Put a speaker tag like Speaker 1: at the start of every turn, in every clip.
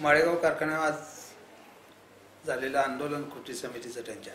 Speaker 1: माळेगाव कारखान्यावर आज झालेलं आंदोलन कृती समितीचं त्यांच्या.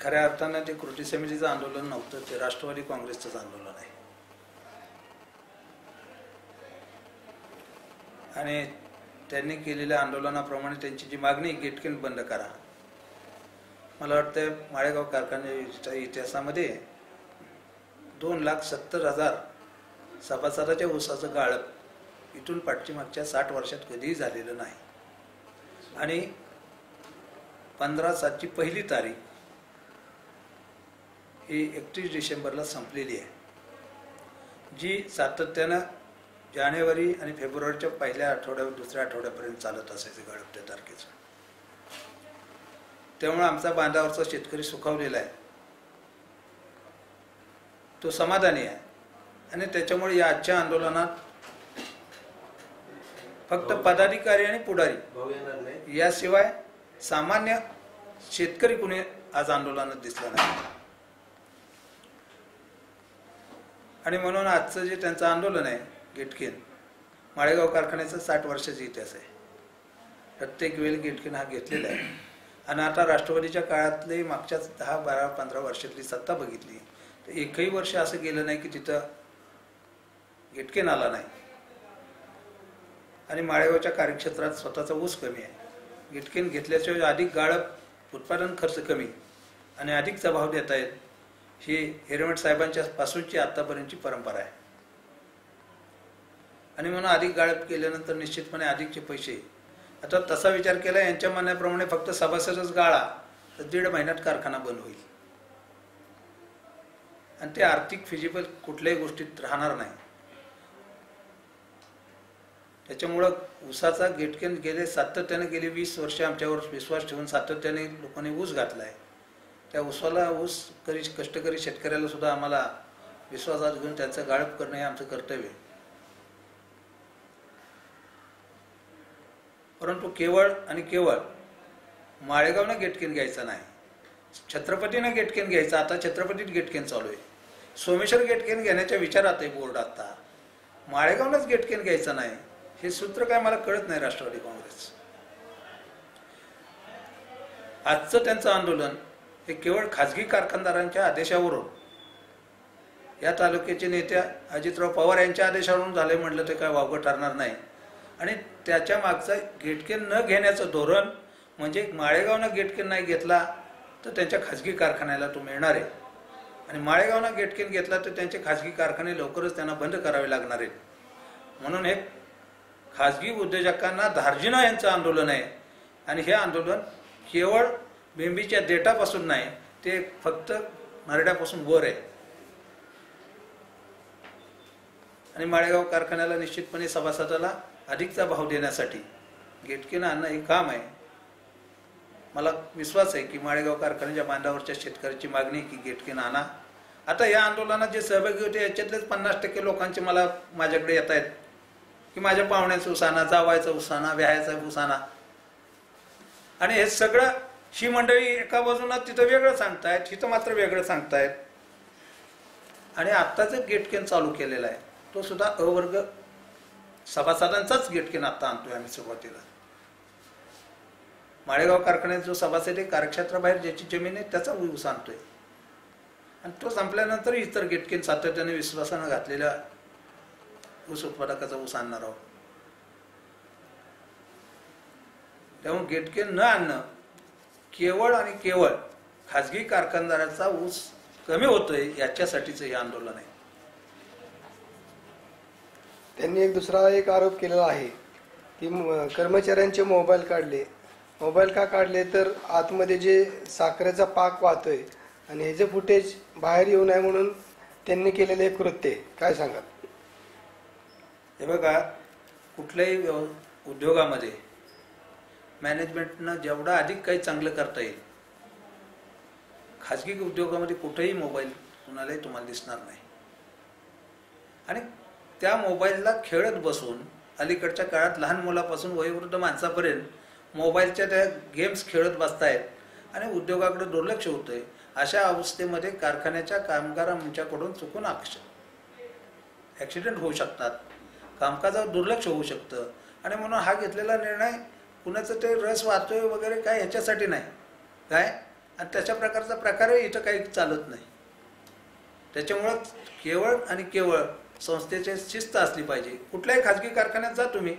Speaker 1: खऱ्या अर्थानं ते कृती समितीचं आंदोलन नव्हतं ते राष्ट्रवादी काँग्रेसचंच आंदोलन आहे. आणि त्यांनी केलेल्या आंदोलनाप्रमाणे त्यांची जी मागणी गेटकिन बंद करा. मला वाटतं माळेगाव कारखान्याच्या इतिहासामध्ये दोन लाख सत्तर हजार सभासदाच्या ऊसाचं गाळप इथून पाठीमागच्या साठ वर्षात कधीही झालेलं नाही. आणि पंधरा सातची पहिली तारीख ही एकतीस डिसेंबरला संपलेली आहे. जी सातत्यानं जानेवारी आणि फेब्रुवारीच्या पहिल्या आठवड्या दुसऱ्या आठवड्यापर्यंत चालत असायचं गळपत्या तारखेचं. त्यामुळे आमचा बांधावरचा शेतकरी सुखावलेला आहे. तो समाधानी आहे. आणि त्याच्यामुळे या आजच्या आंदोलनात फक्त पदाधिकारी आणि पुढारी. याशिवाय सामान्य शेतकरी कुणी आज आंदोलनात दिसला नाही. आणि म्हणून आजचं जे त्यांचं आंदोलन आहे गेटकेन माळेगाव कारखान्याचा साठ वर्षाचा इतिहास आहे. प्रत्येक वेळी गेटकेन हा घेतलेला आहे. आणि आता राष्ट्रवादीच्या काळातली मागच्या दहा बारा पंधरा वर्षातली सत्ता बघितली तर एकही वर्ष असं गेलं नाही की तिथं गेटकेन आला नाही. आणि माळेगावच्या कार्यक्षेत्रात स्वतःचा ऊस कमी आहे. गिटकेन घेतल्याशिवाय अधिक गाळप उत्पादन खर्च कमी आणि अधिकचा भाव देता येत ही हिरवट साहेबांच्या पासूनची आत्तापर्यंतची परंपरा आहे. आणि म्हणून अधिक गाळप केल्यानंतर निश्चितपणे अधिकचे पैसे. आता तसा विचार केला यांच्या म्हणण्याप्रमाणे फक्त सभासदच गाळा तर दीड महिन्यात कारखाना बंद होईल. आणि ते आर्थिक फिजिबल कुठल्याही गोष्टीत राहणार नाही. त्याच्यामुळं ऊसाचा गेटकेन गेले सातत्याने गेली वीस वर्ष आमच्यावर विश्वास ठेवून सातत्याने लोकांनी ऊस घातला आहे त्या ऊसाला ऊस करी कष्टकरी शेतकऱ्याला सुद्धा आम्हाला विश्वासात घेऊन त्यांचं गाळप करणं हे आमचं कर्तव्य आहे. परंतु केवळ आणि केवळ माळेगावनं गेटकेन घ्यायचा नाही. छत्रपतीनं गेटकेन घ्यायचा आता छत्रपतीत गेटकेन चालू आहे. सोमेश्वर गेटकेन घेण्याच्या विचारात आहे बोर्ड आता. माळेगावनंच गेटकेन घ्यायचा नाही. हे सूत्र काय मला कळत नाही राष्ट्रवादी काँग्रेस. आजचं त्यांचं आंदोलन हे केवळ खाजगी कारखानदारांच्या आदेशावरून या तालुक्याचे नेत्या अजितराव पवार यांच्या आदेशावरून झाले म्हटलं ते काय वावगं ठरणार नाही. आणि त्याच्या मागचं गेटकेन न घेण्याचं धोरण म्हणजे माळेगावनं गेटकेन नाही घेतला तर त्यांच्या खाजगी कारखान्याला तो मिळणार आहे. आणि माळेगावनं गेटकेन घेतला तर त्यांचे खाजगी कारखाने लवकरच त्यांना बंद करावे लागणार आहेत. म्हणून हे खाजगी उद्योजकांना धार्जिना यांचं आंदोलन आहे. आणि हे आंदोलन केवळ बेंबीच्या देटापासून नाही ते फक्त नारड्यापासून वर आहे. आणि माळेगाव कारखान्याला निश्चितपणे सभासदाला अधिकचा भाव देण्यासाठी गेटकेनं आणणं हे काम आहे. मला विश्वास आहे की माळेगाव कारखान्याच्या बांधावरच्या शेतकऱ्याची मागणी की गेटकेनं आणा. आता या आंदोलनात जे सहभागी होते याच्यातलेच पन्नास टक्के लोकांचे मला माझ्याकडे येत आहेत. की माझ्या पाहुण्याचा उसाना जावायचा उसाना व्यायाचा उसाना. आणि हे सगळं ही मंडळी एका बाजूला तिथं वेगळं सांगतायत तिथं मात्र वेगळं सांगतायत. आणि आत्ताचं गेटकेन चालू केलेला आहे. तो सुद्धा अवर्ग सभासदांचाच गेटकेन आत्ता आणतोय आम्ही सुरुवातीला. माळेगाव कारखान्यात जो सभासद आहे कार्यक्षेत्राबाहेर ज्याची जमीन आहे त्याचा ऊस आणतोय. आणि तो संपल्यानंतर इतर गेटकेन सातत्याने विश्वासानं घातलेल्या ऊस उत्पादकाचा ऊस आणणार आहोत. त्यामुळे गेटके न आणणं केवळ आणि केवळ खाजगी कारखानदाराचा ऊस कमी होतोय याच्यासाठीच हे आंदोलन आहे.
Speaker 2: त्यांनी एक दुसरा एक आरोप केलेला आहे की कर्मचाऱ्यांचे मोबाईल काढले. मोबाईल का काढले? तर आतमध्ये जे साखरेचा पाक वाहतोय आणि हे जे फुटेज बाहेर येऊ नये म्हणून त्यांनी केलेले एक कृत्य काय सांगाल?
Speaker 1: हे बघा कुठल्याही व्यव- उद्योगामध्ये मॅनेजमेंटनं जेवढं अधिक काही चांगलं करता येईल खाजगी उद्योगामध्ये कुठेही मोबाईल कुणालाही तुम्हाला दिसणार नाही. आणि त्या मोबाईलला खेळत बसून अलीकडच्या काळात लहान मुलापासून वयोवृद्ध माणसापर्यंत मोबाईलच्या त्या गेम्स खेळत बसतायत आणि उद्योगाकडे दुर्लक्ष होतंय अशा अवस्थेमध्ये कारखान्याच्या कामगारांच्याकडून चुकून ॲक्सिडेंट होऊ शकतात. कामकाजावर दुर्लक्ष होऊ शकतं. आणि म्हणून हा घेतलेला निर्णय कुणाचं ते रस वाहतोय वगैरे काय ह्याच्यासाठी नाही. काय? आणि त्याच्या प्रकारचा प्रकारही इथं काही चालत नाही. त्याच्यामुळं केवळ आणि केवळ संस्थेची शिस्त असली पाहिजे. कुठल्याही खाजगी कारखान्यात जा तुम्ही.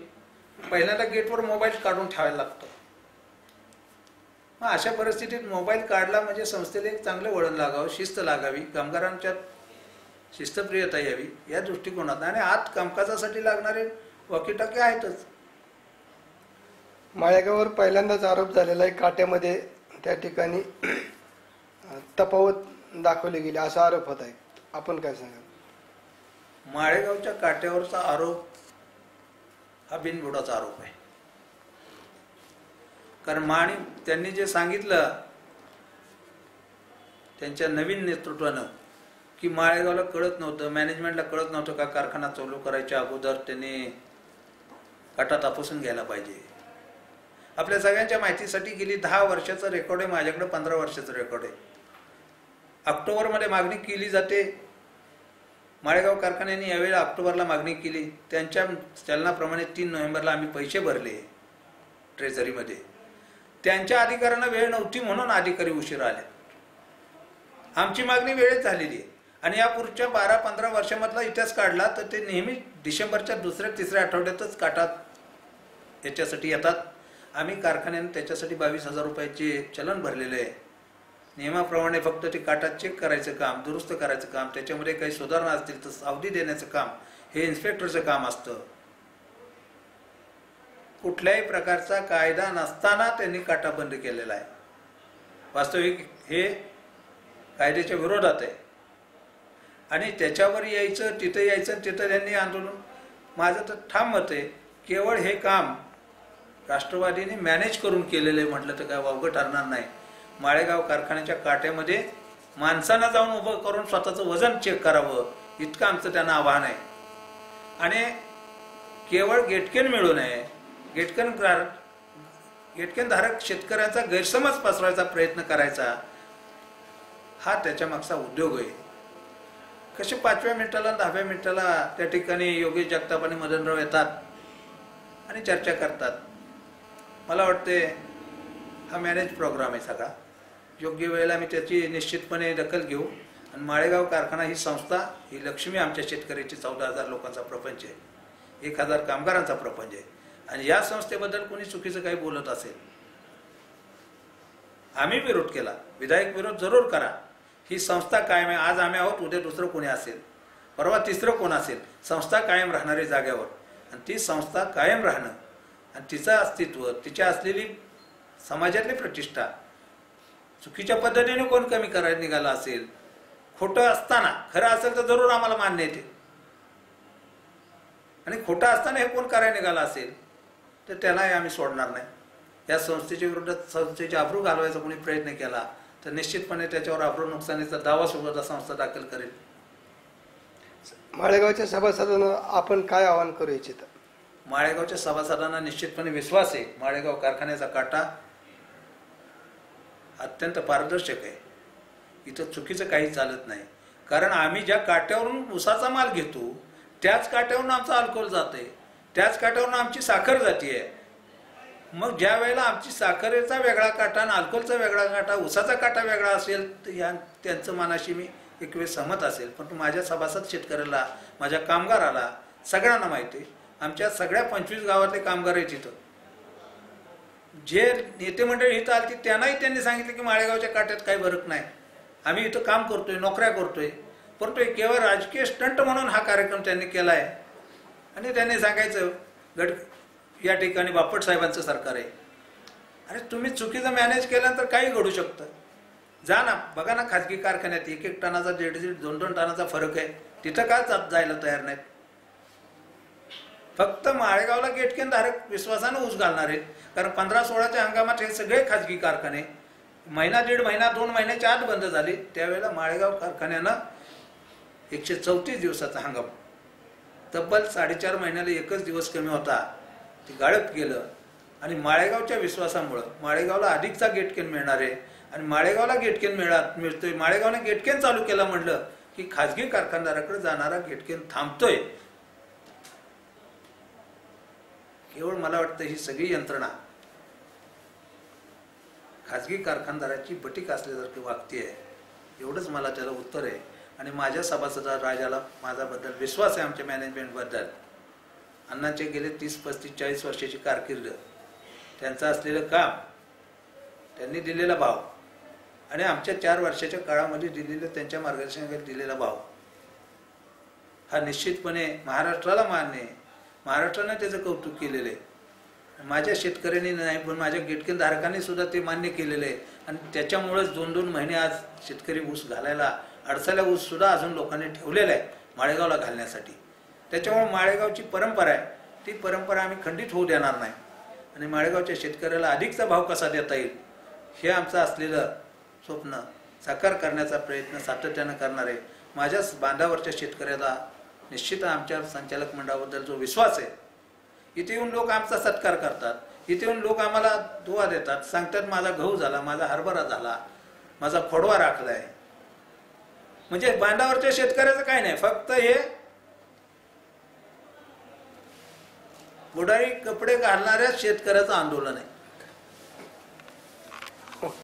Speaker 1: पहिल्यांदा गेटवर मोबाईल काढून ठेवायला लागतो. मग अशा परिस्थितीत मोबाईल काढला म्हणजे संस्थेला एक चांगलं वळण लागावं शिस्त लागावी. कामगारांच्या शिस्तप्रियता यावी या दृष्टिकोनात. आणि आत कामकाजासाठी लागणारे वॉकीटॉकी आहेतच.
Speaker 2: माळेगाववर पहिल्यांदाच आरोप झालेला आहे काट्यामध्ये त्या ठिकाणी अं, तफावत दाखवली गेली असा आरोप होत आहे. आपण काय सांगाल?
Speaker 1: माळेगावच्या काट्यावरचा आरोप हा बिनबुडाचा आरोप आहे. कारण माणी त्यांनी जे सांगितलं त्यांच्या नवीन नेतृत्वानं की माळेगावला कळत नव्हतं मॅनेजमेंटला कळत नव्हतं का कारखाना चालू करायच्या अगोदर त्याने काटा तापासून घ्यायला पाहिजे. आपल्या सगळ्यांच्या माहितीसाठी गेली दहा वर्षाचं रेकॉर्ड आहे माझ्याकडे पंधरा वर्षाचं रेकॉर्ड आहे. ऑक्टोबरमध्ये मागणी केली जाते. माळेगाव कारखान्याने यावेळेला ऑक्टोबरला मागणी केली. त्यांच्या चलनाप्रमाणे तीन नोव्हेंबरला आम्ही पैसे भरले ट्रेझरीमध्ये. त्यांच्या अधिकाऱ्यांना वेळ नव्हती म्हणून अधिकारी उशीर आले. आमची मागणी वेळेत झालेली आहे. आणि या पुढच्या बारा पंधरा वर्षामधला इतिहास काढला तर ते नेहमी डिसेंबरच्या दुसऱ्या तिसऱ्या आठवड्यातच काटात याच्यासाठी येतात. आम्ही कारखान्याने त्याच्यासाठी बावीस हजार रुपयाचे चलन भरलेले आहे. नियमाप्रमाणे फक्त ते काटा चेक करायचं काम दुरुस्त करायचं काम त्याच्यामध्ये काही सुधारणा असतील तर सावधी देण्याचं काम हे इन्स्पेक्टरचं काम असतं. कुठल्याही प्रकारचा कायदा नसताना त्यांनी काटा बंद केलेला आहे. वास्तविक हे कायद्याच्या विरोधात आहे. आणि त्याच्यावर यायचं तिथं यायचं आणि तिथं त्यांनी आंदोलन. माझं तर ठाम मत आहे केवळ हे काम राष्ट्रवादीने मॅनेज करून केलेलं आहे म्हटलं तर काय वावगं ठरणार नाही. माळेगाव कारखान्याच्या काट्यामध्ये माणसानं जाऊन उभं करून स्वतःचं वजन चेक करावं इतकं आमचं त्यांना आव्हान आहे. आणि केवळ गेटकेन मिळू नये गेटकेन गेटकेन धारक शेतकऱ्यांचा गैरसमज पसरवायचा प्रयत्न करायचा हा त्याच्यामागचा उद्योग आहे. कसे पाचव्या मिनिटाला दहाव्या मिनिटाला त्या ठिकाणी योगेश जगताप आणि मदनराव येतात आणि चर्चा करतात? मला वाटते हा मॅनेज प्रोग्राम आहे सगळा. योग्य वेळेला मी त्याची निश्चितपणे दखल घेऊ. आणि माळेगाव कारखाना ही संस्था ही लक्ष्मी आमच्या शेतकऱ्याची चौदा हजार लोकांचा प्रपंच आहे. एक हजार कामगारांचा प्रपंच आहे. आणि या संस्थेबद्दल कोणी चुकीचं काही बोलत असेल आम्ही विरोध केला. विधायक विरोध जरूर करा. ही संस्था कायम आहे. आज आम्ही आहोत उद्या दुसरं कोणी असेल. परवा तिसरं कोण असेल? संस्था कायम राहणारी जाग्यावर आणि ती संस्था कायम राहणं आणि तिचं अस्तित्व तिच्या असलेली समाजातली प्रतिष्ठा चुकीच्या पद्धतीने कोण कमी करायला निघाला असेल? खोटं असताना खरं असेल तर जरूर आम्हाला मान्य येते आणि खोटं असताना हे कोण करायला निघाला असेल? तर त्यालाही आम्ही सोडणार नाही. या संस्थेच्या विरुद्ध संस्थेचे अब्रू घालवायचा कोणी प्रयत्न केला तर निश्चितपणे त्याच्यावर अब्रू नुकसानीचा दावा सुद्धा संस्था दाखल करेल.
Speaker 2: माळेगावच्या सभासदांना आपण काय आवाहन करू इच्छिता?
Speaker 1: माळेगावच्या सभासदांना निश्चितपणे विश्वास आहे. माळेगाव कारखान्याचा काटा अत्यंत पारदर्शक आहे. इथं चुकीचं काही चालत नाही. कारण आम्ही ज्या काट्यावरून उसाचा माल घेतो त्याच काट्यावरून आमचं अल्कोहोल जाते त्याच काट्यावरून आमची साखर जाते मग ज्या वेळेला आमची साखरेचा वेगळा काटा आणि अल्कोहोलचा वेगळा काटा उसाचा काटा वेगळा असेल तर या त्यांचं मनाशी मी एक वेळ सहमत असेल. पण माझ्या सभासद शेतकऱ्याला माझ्या कामगाराला सगळ्यांना माहिती आहे. आमच्या सगळ्या पंचवीस गावातले कामगार आहेत इथं. जे नेते मंडळी इथं आलती त्यांनाही त्यांनी सांगितलं की माळेगावच्या काट्यात काही फरक नाही. आम्ही इथं काम करतोय नोकऱ्या करतोय. परंतु केवळ राजकीय स्टंट म्हणून हा कार्यक्रम त्यांनी केला आहे आणि त्यांनी सांगायचं गड या ठिकाणी बापट साहेबांचं सरकार आहे. अरे तुम्ही चुकीचं मॅनेज केल्यानंतर काही घडू शकतं. जा ना बघा ना खाजगी कारखान्यात एक एक टनाचा दीड दीड दोन दोन टनाचा फरक आहे. तिथं का जात जायला तयार नाहीत? फक्त माळेगावला गेटकेन धारक विश्वासानं ऊस घालणार आहेत. कारण पंधरा सोळाच्या हंगामात हे सगळे खाजगी कारखाने. महिना दीड महिना दोन महिन्याच्या आत बंद झाले. त्यावेळेला माळेगाव कारखान्यानं एकशे चौतीस दिवसाचा हंगाम. तब्बल साडेचार महिन्याला एकच दिवस कमी होता. ते गाळप गेलं आणि माळेगावच्या विश्वासामुळं माळेगावला अधिकचा गेटकेन मिळणार आहे. आणि माळेगावला गेटकेन मिळा मिळतोय. माळेगावने गेटकेन चालू केला म्हटलं की खाजगी कारखानदाराकडे जाणारा गेटकेन थांबतोय. केवळ मला वाटतं ही सगळी यंत्रणा खाजगी कारखानदाराची बटीक असल्यासारखी वागती आहे एवढंच मला त्याला उत्तर आहे. आणि माझ्या सभासदा राजाला माझ्याबद्दल विश्वास आहे आमच्या मॅनेजमेंटबद्दल अण्णांचे गेले तीस पस्तीस चाळीस वर्षाची कारकिर्द. त्यांचं असलेलं काम त्यांनी दिलेला भाव. आणि आमच्या चार वर्षाच्या काळामध्ये दिलेलं त्यांच्या मार्गदर्शनाखाली दिलेला भाव. हा निश्चितपणे महाराष्ट्राला मान्य आहे. महाराष्ट्राने त्याचं कौतुक केलेलं आहे. माझ्या शेतकऱ्यांनी नाही पण माझ्या गिटकेन धारकांनी सुद्धा ते मान्य केलेलं आहे. आणि त्याच्यामुळेच दोन दोन महिने आज शेतकरी ऊस घालायला अडसाला ऊस सुद्धा अजून लोकांनी ठेवलेला आहे माळेगावला घालण्यासाठी. त्याच्यामुळे माळेगावची परंपरा आहे. ती परंपरा आम्ही खंडित होऊ देणार नाही. आणि माळेगावच्या शेतकऱ्याला अधिकचा भाव कसा देता येईल हे आमचं असलेलं स्वप्न साकार करण्याचा प्रयत्न सातत्यानं करणार आहे माझ्याच बांधावरच्या शेतकऱ्याला निश्चित आमच्या संचालक मंडळाबद्दल जो विश्वास आहे इथे येऊन लोक आमचा सत्कार करतात. इथे येऊन लोक आम्हाला दुवा देतात सांगतात माझा गहू झाला माझा हरभरा झाला माझा फडवा आहे म्हणजे बांधावरच्या शेतकऱ्याचं काय नाही फक्त हे बुडाई कपडे घालणाऱ्या शेतकऱ्याचं आंदोलन आहे.